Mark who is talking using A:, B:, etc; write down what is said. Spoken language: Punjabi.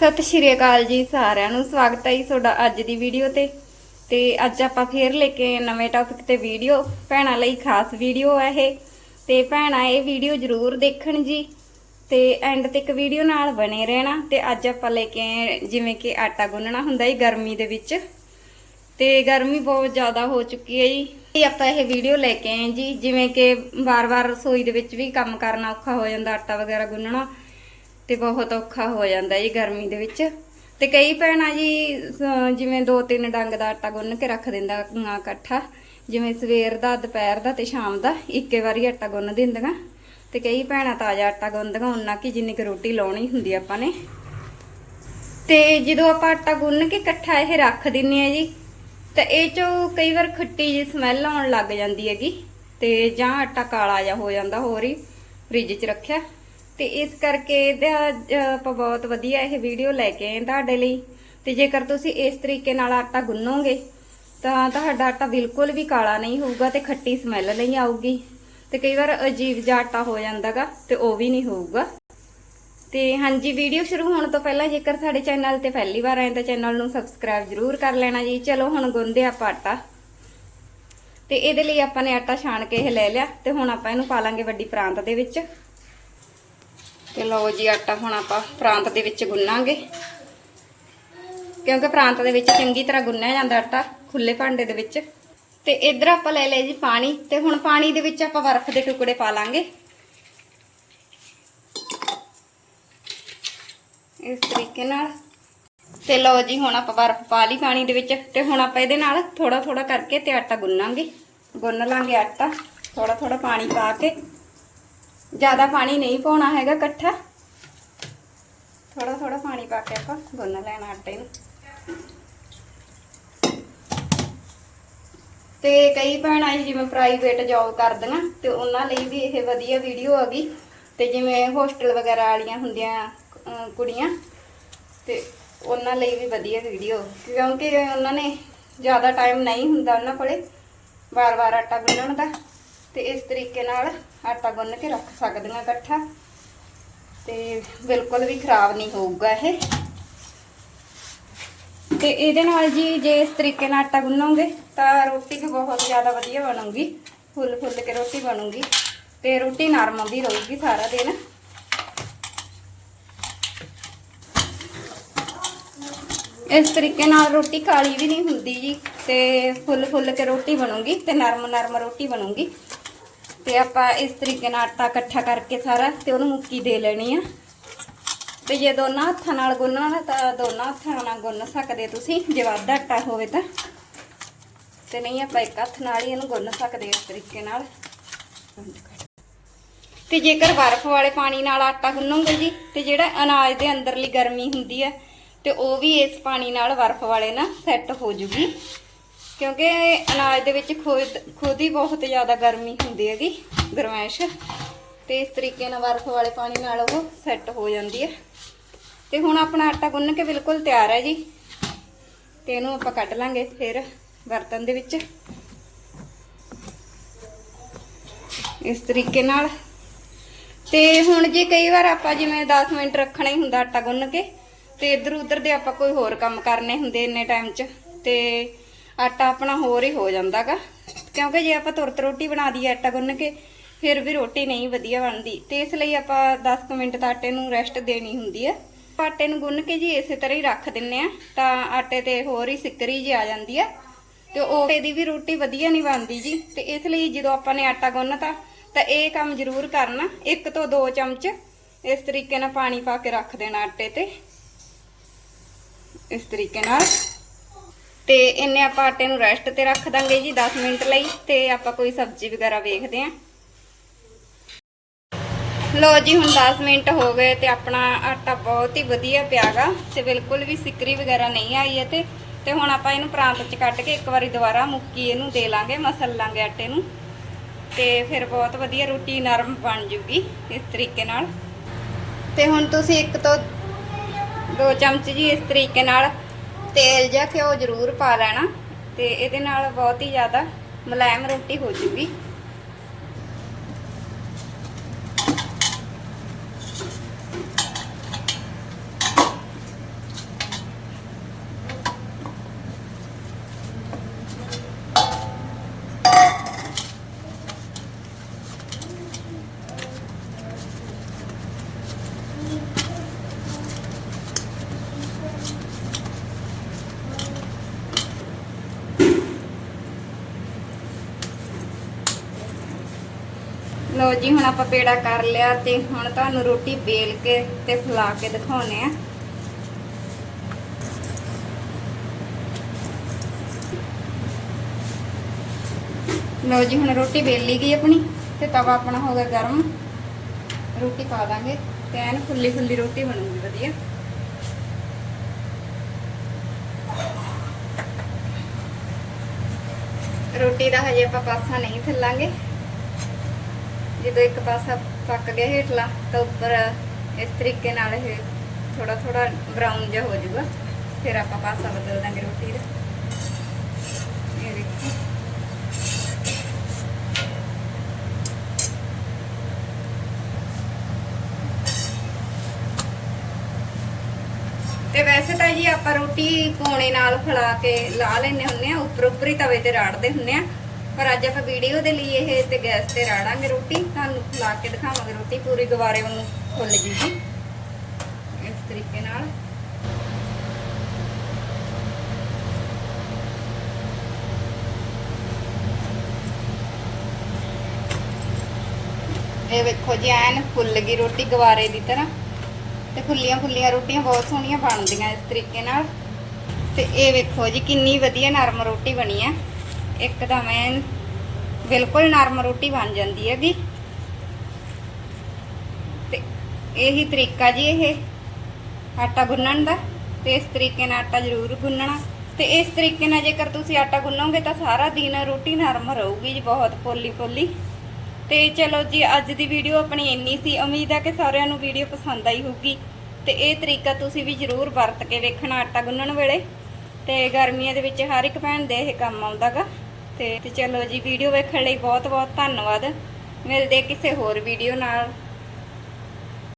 A: ਸਤਿ ਸ਼੍ਰੀ ਅਕਾਲ ਜੀ ਸਾਰਿਆਂ ਨੂੰ, ਸਵਾਗਤ ਹੈ ਜੀ ਤੁਹਾਡਾ ਅੱਜ ਦੀ ਵੀਡੀਓ ਤੇ। ਤੇ ਅੱਜ ਆਪਾਂ ਫੇਰ ਲੈ ਕੇ ਨਵੇਂ ਟੌਪਿਕ ਤੇ ਵੀਡੀਓ ਭੈਣਾਂ ਲਈ ਖਾਸ ਵੀਡੀਓ ਹੈ ਇਹ। ਤੇ ਭੈਣਾਂ, ਇਹ ਵੀਡੀਓ ਜ਼ਰੂਰ ਦੇਖਣ ਜੀ। ਤੇ ਐਂਡ ਤੱਕ ਵੀਡੀਓ ਨਾਲ ਬਣੇ ਰਹਿਣਾ। ਤੇ ਅੱਜ ਆਪਾਂ ਲੈ ਕੇ ਆਏ ਜਿਵੇਂ ਕਿ ਆਟਾ ਗੁੰਨਣਾ ਹੁੰਦਾ ਹੈ ਗਰਮੀ ਦੇ ਵਿੱਚ। ਤੇ ਗਰਮੀ ਬਹੁਤ ਜ਼ਿਆਦਾ ਹੋ ਚੁੱਕੀ ਹੈ ਜੀ। ਤੇ ਆਪਾਂ ਇਹ ਵੀਡੀਓ ਲੈ ਕੇ ਆਏ ਜੀ, ਜਿਵੇਂ ਕਿ ਵਾਰ-ਵਾਰ ਰਸੋਈ ਦੇ ਵਿੱਚ ਵੀ ਕੰਮ ਕਰਨਾ ਔਖਾ ਹੋ ਜਾਂਦਾ ਆਟਾ ਵਗੈਰਾ ਗੁੰਨਣਾ। ਤੇ ਬਹੁਤ ਔਖਾ ਹੋ ਜਾਂਦਾ ਜੀ ਗਰਮੀ ਦੇ ਵਿੱਚ। ਤੇ ਕਈ ਭੈਣਾਂ ਜੀ ਜਿਵੇਂ ਦੋ ਤਿੰਨ ਡੰਗ ਦਾ ਆਟਾ ਗੁੰਨ ਕੇ ਰੱਖ ਦਿੰਦਾ ਇਕੱਠਾ, ਜਿਵੇਂ ਸਵੇਰ ਦਾ, ਦੁਪਹਿਰ ਦਾ ਤੇ ਸ਼ਾਮ ਦਾ ਇੱਕੇ ਵਾਰੀ ਆਟਾ ਗੁੰਨ ਦਿੰਦੀਆਂ। ਤੇ ਕਈ ਭੈਣਾਂ ਤਾਜ਼ਾ ਆਟਾ ਗੁੰਨਦੀਆਂ, ਉਹਨਾਂ ਕੀ ਜਿੰਨੀ ਕੁ ਰੋਟੀ ਲਾਉਣੀ ਹੁੰਦੀ ਆਪਾਂ ਨੇ। ਤੇ ਜਦੋਂ ਆਪਾਂ ਆਟਾ ਗੁੰਨ ਕੇ ਇਕੱਠਾ ਇਹ ਰੱਖ ਦਿੰਨੇ ਆ ਜੀ, ਤਾਂ ਇਹ ਚੋਂ ਕਈ ਵਾਰ ਖੱਟੀ ਜੀ ਸਮੈਲ ਆਉਣ ਲੱਗ ਜਾਂਦੀ ਹੈਗੀ, ਤੇ ਜਾਂ ਆਟਾ ਕਾਲਾ ਜਿਹਾ ਹੋ ਜਾਂਦਾ, ਹੋਰ ਹੀ ਫ੍ਰਿਜ 'ਚ ਰੱਖਿਆ। ਤੇ ਇਸ ਕਰਕੇ ਇਹਦਾ ਆਪਾਂ ਬਹੁਤ ਵਧੀਆ ਇਹ ਵੀਡੀਓ ਲੈ ਕੇ ਆਏ ਤੁਹਾਡੇ ਲਈ। ਤੇ ਜੇਕਰ ਤੁਸੀਂ ਇਸ ਤਰੀਕੇ ਨਾਲ ਆਟਾ ਗੁੰਨੋਗੇ, ਤਾਂ ਤੁਹਾਡਾ ਆਟਾ ਬਿਲਕੁਲ ਵੀ ਕਾਲਾ ਨਹੀਂ ਹੋਊਗਾ ਤੇ ਖੱਟੀ ਸਮੈਲ ਨਹੀਂ ਆਊਗੀ। ਤੇ ਕਈ ਵਾਰ ਅਜੀਬ ਜਿਹਾ ਆਟਾ ਹੋ ਜਾਂਦਾਗਾ ਤੇ ਉਹ ਵੀ ਨਹੀਂ ਹੋਊਗਾ। ਤੇ ਹਾਂਜੀ ਵੀਡੀਓ ਸ਼ੁਰੂ ਹੋਣ ਤੋਂ ਪਹਿਲਾਂ ਜੇਕਰ ਸਾਡੇ ਚੈਨਲ ਤੇ ਪਹਿਲੀ ਵਾਰ ਆਏ ਤਾਂ ਚੈਨਲ ਨੂੰ ਸਬਸਕ੍ਰਾਈਬ ਜ਼ਰੂਰ ਕਰ ਲੈਣਾ ਜੀ। ਚਲੋ, ਹੁਣ ਗੁੰਨਦੇ ਆਪਾਂ ਆਟਾ। ਤੇ ਇਹਦੇ ਲਈ ਆਪਾਂ ਨੇ ਆਟਾ ਛਾਣ ਕੇ ਇਹ ਲੈ ਲਿਆ ਤੇ ਹੁਣ ਆਪਾਂ ਇਹਨੂੰ ਪਾ ਲਾਂਗੇ ਵੱਡੀ ਪ੍ਰਾਂਤ ਦੇ ਵਿੱਚ। ਤੇ ਲਓ ਜੀ ਆਟਾ ਹੁਣ ਆਪਾਂ ਪ੍ਰਾਂਤ ਦੇ ਵਿੱਚ ਗੁੰਨਾਂਗੇ। ਕਿਉਂਕਿ ਪ੍ਰਾਂਤ ਦੇ ਵਿੱਚ ਚੰਗੀ ਤਰ੍ਹਾਂ ਗੁੰਨਿਆ ਜਾਂਦਾ ਆਟਾ ਖੁੱਲੇ ਭਾਂਡੇ ਦੇ ਵਿੱਚ। ਤੇ ਇੱਧਰ ਆਪਾਂ ਲੈ ਲਿਆ ਜੀ ਪਾਣੀ ਤੇ ਹੁਣ ਪਾਣੀ ਦੇ ਵਿੱਚ ਆਪਾਂ ਬਰਫ਼ ਦੇ ਟੁਕੜੇ ਪਾ ਲਾਂਗੇ। ਇਸ ਤਰੀਕੇ ਨਾਲ। ਤੇ ਲਓ ਜੀ ਹੁਣ ਆਪਾਂ ਬਰਫ਼ ਪਾ ਲਈ ਪਾਣੀ ਦੇ ਵਿੱਚ ਤੇ ਹੁਣ ਆਪਾਂ ਇਹਦੇ ਨਾਲ ਥੋੜਾ ਥੋੜਾ ਕਰਕੇ ਤੇ ਆਟਾ ਗੁੰਨਾਂਗੇ। ਗੁੰਨ ਲਾਂਗੇ ਆਟਾ ਥੋੜਾ ਥੋੜਾ ਪਾਣੀ ਪਾ ਕੇ। ਜ਼ਿਆਦਾ ਪਾਣੀ ਨਹੀਂ ਪਾਉਣਾ ਹੈਗਾ ਇਕੱਠਾ। ਥੋੜਾ ਥੋੜਾ ਪਾਣੀ ਪਾ ਕੇ ਆਪਾਂ ਗੁੰਨ ਲੈਣਾ ਆਟੇ ਨੂੰ। ਤੇ ਕਈ ਭੈਣਾਂ ਜਿਵੇਂ ਪ੍ਰਾਈਵੇਟ ਜੌਬ ਕਰਦੀਆਂ ਤੇ ਉਹਨਾਂ ਲਈ ਵੀ ਇਹ ਵਧੀਆ ਵੀਡੀਓ ਹੈਗੀ ਤੇ ਜਿਵੇਂ ਹੋਸਟਲ ਵਗੈਰਾ ਵਾਲੀਆਂ ਹੁੰਦੀਆਂ ਕੁੜੀਆਂ ਤੇ ਉਹਨਾਂ ਲਈ ਵੀ ਵਧੀਆ ਵੀਡੀਓ ਕਿਉਂਕਿ ਉਹਨਾਂ ਨੇ ਜ਼ਿਆਦਾ ਟਾਈਮ ਨਹੀਂ ਹੁੰਦਾ ਉਹਨਾਂ ਕੋਲੇ ਵਾਰ-ਵਾਰ ਆਟਾ ਗੁੰਨਣ ਦਾ। ਤੇ ਇਸ ਤਰੀਕੇ ਨਾਲ ਆਟਾ ਗੁੰਨ ਕੇ ਰੱਖ ਸਕਦੀਆਂ ਇਕੱਠਾ। ਤੇ ਬਿਲਕੁਲ ਵੀ ਖਰਾਬ ਨਹੀਂ ਹੋਊਗਾ ਇਹ। ਤੇ ਇਹਦੇ ਨਾਲ ਜੀ ਜੇ ਇਸ ਤਰੀਕੇ ਨਾਲ ਆਟਾ ਗੁੰਨੋਗੇ ਤਾਂ ਰੋਟੀ ਵੀ ਬਹੁਤ ਜ਼ਿਆਦਾ ਵਧੀਆ ਬਣੂਗੀ। ਫੁੱਲ ਫੁੱਲ ਕੇ ਰੋਟੀ ਬਣੂਗੀ ਤੇ ਰੋਟੀ ਨਰਮ ਵੀ ਰਹੂਗੀ ਸਾਰਾ ਦਿਨ। ਇਸ ਤਰੀਕੇ ਨਾਲ ਰੋਟੀ ਕਾਲੀ ਵੀ ਨਹੀਂ ਹੁੰਦੀ ਜੀ ਤੇ ਫੁੱਲ ਫੁੱਲ ਕੇ ਰੋਟੀ ਬਣੂਗੀ ਤੇ ਨਰਮ ਨਰਮ ਰੋਟੀ ਬਣੂਗੀ। ਤੇ ਆਪਾਂ ਇਸ ਤਰੀਕੇ ਨਾਲ ਆਟਾ ਇਕੱਠਾ ਕਰਕੇ ਸਾਰਾ ਤੇ ਉਹਨੂੰ ਮੁੱਕੀ ਦੇ ਲੈਣੀ ਆ। ਤੇ ਜੇ ਦੋਨਾਂ ਹੱਥਾਂ ਨਾਲ ਗੁੰਨਣਾ ਤਾਂ ਦੋਨਾਂ ਹੱਥਾਂ ਨਾਲ ਗੁੰਨ ਸਕਦੇ ਤੁਸੀਂ, ਜੇ ਵੱਧ ਆਟਾ ਹੋਵੇ ਤਾਂ। ਤੇ ਨਹੀਂ, ਆਪਾਂ ਇੱਕ ਹੱਥ ਨਾਲ ਹੀ ਇਹਨੂੰ ਗੁੰਨ ਸਕਦੇ ਇਸ ਤਰੀਕੇ ਨਾਲ। ਤੇ ਜੇਕਰ ਬਰਫ਼ ਵਾਲੇ ਪਾਣੀ ਨਾਲ ਆਟਾ ਗੁੰਨੋਗੇ ਜੀ, ਤੇ ਜਿਹੜਾ ਅਨਾਜ ਦੇ ਅੰਦਰਲੀ ਗਰਮੀ ਹੁੰਦੀ ਹੈ ਤੇ ਉਹ ਵੀ ਇਸ ਪਾਣੀ ਨਾਲ ਬਰਫ਼ ਵਾਲੇ ਨਾਲ ਸੈੱਟ ਹੋ ਜੂਗੀ। ਕਿਉਂਕਿ ਅਨਾਜ ਦੇ ਵਿੱਚ ਖੁਦ ਖੁਦ ਹੀ ਬਹੁਤ ਜ਼ਿਆਦਾ ਗਰਮੀ ਹੁੰਦੀ ਹੈਗੀ ਗਰਮੈਸ਼ ਤੇ ਇਸ ਤਰੀਕੇ ਨਾਲ ਬਰਫ਼ ਵਾਲੇ ਪਾਣੀ ਨਾਲ ਉਹ ਸੈੱਟ ਹੋ ਜਾਂਦੀ ਹੈ। ਤੇ ਹੁਣ ਆਪਣਾ ਆਟਾ ਗੁੰਨ ਕੇ ਬਿਲਕੁਲ ਤਿਆਰ ਹੈ ਜੀ। ਤੇ ਇਹਨੂੰ ਆਪਾਂ ਕੱਢ ਲਾਂਗੇ ਫਿਰ ਬਰਤਨ ਦੇ ਵਿੱਚ। ਇਸ ਤਰੀਕੇ ਨਾਲ। ਤੇ ਹੁਣ ਜੇ ਕਈ ਵਾਰ ਆਪਾਂ ਜਿਵੇਂ 10 ਮਿੰਟ ਰੱਖਣਾ ਹੀ ਹੁੰਦਾ ਆਟਾ ਗੁੰਨ ਕੇ, ਤੇ ਇੱਧਰ ਉੱਧਰ ਦੇ ਆਪਾਂ ਕੋਈ ਹੋਰ ਕੰਮ ਕਰਨੇ ਹੁੰਦੇ ਇੰਨੇ ਟਾਈਮ 'ਚ। ਤੇ ਆਟਾ ਆਪਣਾ ਹੋਰ ਹੀ ਹੋ ਜਾਂਦਾਗਾ। ਕਿਉਂਕਿ ਜੇ ਆਪਾਂ ਤੁਰਤ ਰੋਟੀ ਬਣਾ ਦਈਏ ਆਟਾ ਗੁੰਨ ਕੇ, ਫਿਰ ਵੀ ਰੋਟੀ ਨਹੀਂ ਵਧੀਆ ਬਣਦੀ। ਤੇ ਇਸ ਲਈ ਆਪਾਂ 10 ਕੁ ਮਿੰਟ ਤਾਂ ਆਟੇ ਨੂੰ ਰੈਸਟ ਦੇਣੀ ਹੁੰਦੀ ਹੈ ਆਟੇ ਨੂੰ ਗੁੰਨ ਕੇ ਜੀ ਇਸੇ ਤਰ੍ਹਾਂ ਹੀ ਰੱਖ ਦਿੰਨੇ ਆ, ਤਾਂ ਆਟੇ ਤੇ ਹੋਰ ਹੀ ਸਿੱਕਰੀ ਜੀ ਆ ਜਾਂਦੀ ਆ। ਤੇ ਉਹ ਇਹਦੀ ਵੀ ਰੋਟੀ ਵਧੀਆ ਨਹੀਂ ਬਣਦੀ ਜੀ। ਤੇ ਇਸ ਲਈ ਜਦੋਂ ਆਪਾਂ ਨੇ ਆਟਾ ਗੁੰਨਤਾ, ਤਾਂ ਇਹ ਕੰਮ ਜ਼ਰੂਰ ਕਰਨਾ। ਇੱਕ ਤੋਂ ਦੋ ਚਮਚ ਇਸ ਤਰੀਕੇ ਨਾਲ ਪਾਣੀ ਪਾ ਕੇ ਰੱਖ ਦੇਣਾ ਆਟੇ ਤੇ। ਇਸ ਤਰੀਕੇ ਨਾਲ। ਤੇ ਇੰਨੇ ਆਪਾਂ ਆਟੇ ਨੂੰ ਰੈਸਟ ਤੇ ਰੱਖ ਦਾਂਗੇ ਜੀ 10 ਮਿੰਟ ਲਈ ਤੇ ਆਪਾਂ ਕੋਈ ਸਬਜ਼ੀ ਵਗੈਰਾ ਵੇਖਦੇ ਆਂ। ਲੋ ਜੀ, ਹੁਣ 10 ਮਿੰਟ ਹੋ ਗਏ ਤੇ ਆਪਣਾ ਆਟਾ ਬਹੁਤ ਹੀ ਵਧੀਆ ਪਿਆਗਾ ਤੇ ਬਿਲਕੁਲ ਵੀ ਸਿਕਰੀ ਵਗੈਰਾ ਨਹੀਂ ਆਈ ਹੈ ਤੇ ਤੇ ਹੁਣ ਆਪਾਂ ਇਹਨੂੰ ਪ੍ਰਾਂਤ ਚ ਕੱਢ ਕੇ ਇੱਕ ਵਾਰੀ ਦੁਬਾਰਾ ਮੁੱਕੀ ਇਹਨੂੰ ਦੇ ਲਾਂਗੇ, ਮਸਲ ਲਾਂਗੇ ਆਟੇ ਨੂੰ। ਤੇ ਫਿਰ ਬਹੁਤ ਵਧੀਆ ਰੋਟੀ ਨਰਮ ਬਣ ਜੂਗੀ ਇਸ ਤਰੀਕੇ ਨਾਲ। ਤੇ ਹੁਣ ਤੁਸੀਂ ਇੱਕ ਤੋਂ ਦੋ ਚਮਚ ਜੀ ਇਸ ਤਰੀਕੇ ਨਾਲ ਤੇਲ ਜਾਂ ਘਿਓ ਜ਼ਰੂਰ ਪਾ ਲੈਣਾ ਤੇ ਇਹਦੇ ਨਾਲ ਬਹੁਤ ਹੀ ਜ਼ਿਆਦਾ ਮੁਲਾਇਮ ਰੋਟੀ ਹੋ ਜੂਗੀ। ਲੋ ਜੀ, ਹੁਣ ਆਪਾਂ ਪੇੜਾ ਕਰ ਲਿਆ ਤੇ ਹੁਣ ਤੁਹਾਨੂੰ ਰੋਟੀ ਬੇਲ ਕੇ ਤੇ ਫੁਲਾ ਕੇ ਦਿਖਾਉਨੇ ਆ। ਲੋ ਜੀ, ਹੁਣ ਰੋਟੀ ਬੇਲ ਲਈ ਗਈ ਆਪਣੀ ਤੇ ਤਵਾ ਆਪਣਾ ਹੋ ਗਿਆ ਗਰਮ। ਰੋਟੀ ਪਾ ਦਾਂਗੇ ਤੇ ਐਨ ਫੁੱਲੀ ਫੁੱਲੀ ਰੋਟੀ ਬਣੂਗੀ, ਵਧੀਆ। ਰੋਟੀ ਦਾ ਹਜੇ ਆਪਾਂ ਪਾਸਾ ਨਹੀਂ ਥੱਲਾਂਗੇ। ਜਦੋਂ ਇੱਕ ਪਾਸਾ ਪੱਕ ਗਿਆ ਹੇਠਲਾ, ਤਾਂ ਉੱਪਰ ਇਸ ਤਰੀਕੇ ਨਾਲ ਇਹ ਥੋੜਾ ਥੋੜਾ ਬਰਾਊਨ ਜਿਹਾ ਹੋ ਜਾਊਗਾ। ਫਿਰ ਆਪਾਂ ਪਾਸਾ ਬਦਲ ਦਾਂਗੇ ਰੋਟੀ ਦਾ। ਇਹ ਦੇਖੋ। ਤੇ ਵੈਸੇ ਤਾਂ ਜੀ ਆਪਾਂ ਰੋਟੀ ਕੋਣੇ ਨਾਲ ਫਲਾ ਕੇ ਲਾ ਲੈਨੇ ਹੁੰਨੇ ਆ ਉੱਪਰ ਉੱਪਰ ਹੀ ਤਵੇ ਤੇ ਰਾੜਦੇ ਹੁੰਨੇ ਆ ਪਰ ਅੱਜ ਆਪਾਂ ਵੀਡੀਓ ਦੇ ਲਈ ਇਹ ਤੇ ਗੈਸ ਤੇ ਰਾੜਾਂਗੇ ਰੋਟੀ। ਤੁਹਾਨੂੰ ਫਲਾ ਕੇ ਦਿਖਾਵਾਂਗੇ ਰੋਟੀ, ਪੂਰੀ ਗਵਾਰੇ ਵਾਂਗੂ ਫੁੱਲ ਜੀ। ਇਸ ਤਰੀਕੇ ਨਾਲ। ਇਹ ਵੇਖੋ ਜੀ, ਐਨ ਫੁੱਲ ਗਈ ਰੋਟੀ ਗਵਾਰੇ ਦੀ ਤਰ੍ਹਾਂ। ਤੇ ਫੁੱਲੀਆਂ ਫੁੱਲੀਆਂ ਰੋਟੀਆਂ ਬਹੁਤ ਸੋਹਣੀਆਂ ਬਣਦੀਆਂ ਇਸ ਤਰੀਕੇ ਨਾਲ। ਤੇ ਇਹ ਵੇਖੋ ਜੀ, ਕਿੰਨੀ ਵਧੀਆ ਨਰਮ ਰੋਟੀ ਬਣੀ ਆ ਇੱਕਦਮ ਐਨ ਬਿਲਕੁਲ ਨਰਮ ਰੋਟੀ ਬਣ ਜਾਂਦੀ ਹੈਗੀ। ਤੇ ਇਹੀ ਤਰੀਕਾ ਜੀ ਇਹ, ਆਟਾ ਗੁੰਨਣ ਦਾ। ਤੇ ਇਸ ਤਰੀਕੇ ਨਾਲ ਆਟਾ ਜ਼ਰੂਰ ਗੁੰਨਣਾ। ਤੇ ਇਸ ਤਰੀਕੇ ਨਾਲ ਜੇਕਰ ਤੁਸੀਂ ਆਟਾ ਗੁੰਨੋਗੇ ਤਾਂ ਸਾਰਾ ਦਿਨ ਰੋਟੀ ਨਰਮ ਰਹੂਗੀ ਜੀ, ਬਹੁਤ ਪੋਲੀ ਪੋਲੀ ਤੇ ਚਲੋ ਜੀ, ਅੱਜ ਦੀ ਵੀਡੀਓ ਆਪਣੀ ਇੰਨੀ ਸੀ। ਉਮੀਦ ਹੈ ਕਿ ਸਾਰਿਆਂ ਨੂੰ ਵੀਡੀਓ ਪਸੰਦ ਆਈ ਹੋਊਗੀ। ਤੇ ਇਹ ਤਰੀਕਾ ਤੁਸੀਂ ਵੀ ਜ਼ਰੂਰ ਵਰਤ ਕੇ ਵੇਖਣਾ ਆਟਾ ਗੁੰਨਣ ਵੇਲੇ। ਤੇ ਗਰਮੀਆਂ ਦੇ ਵਿੱਚ ਹਰ ਇੱਕ ਭੈਣ ਦੇ ਇਹ ਕੰਮ ਆਉਂਦਾਗਾ। ਤੇ ਤੇ ਚਲੋ ਜੀ ਵੀਡੀਓ ਵੇਖਣ ਲਈ ਬਹੁਤ ਬਹੁਤ ਧੰਨਵਾਦ। ਮਿਲਦੇ ਕਿਸੇ ਹੋਰ ਵੀਡੀਓ ਨਾਲ।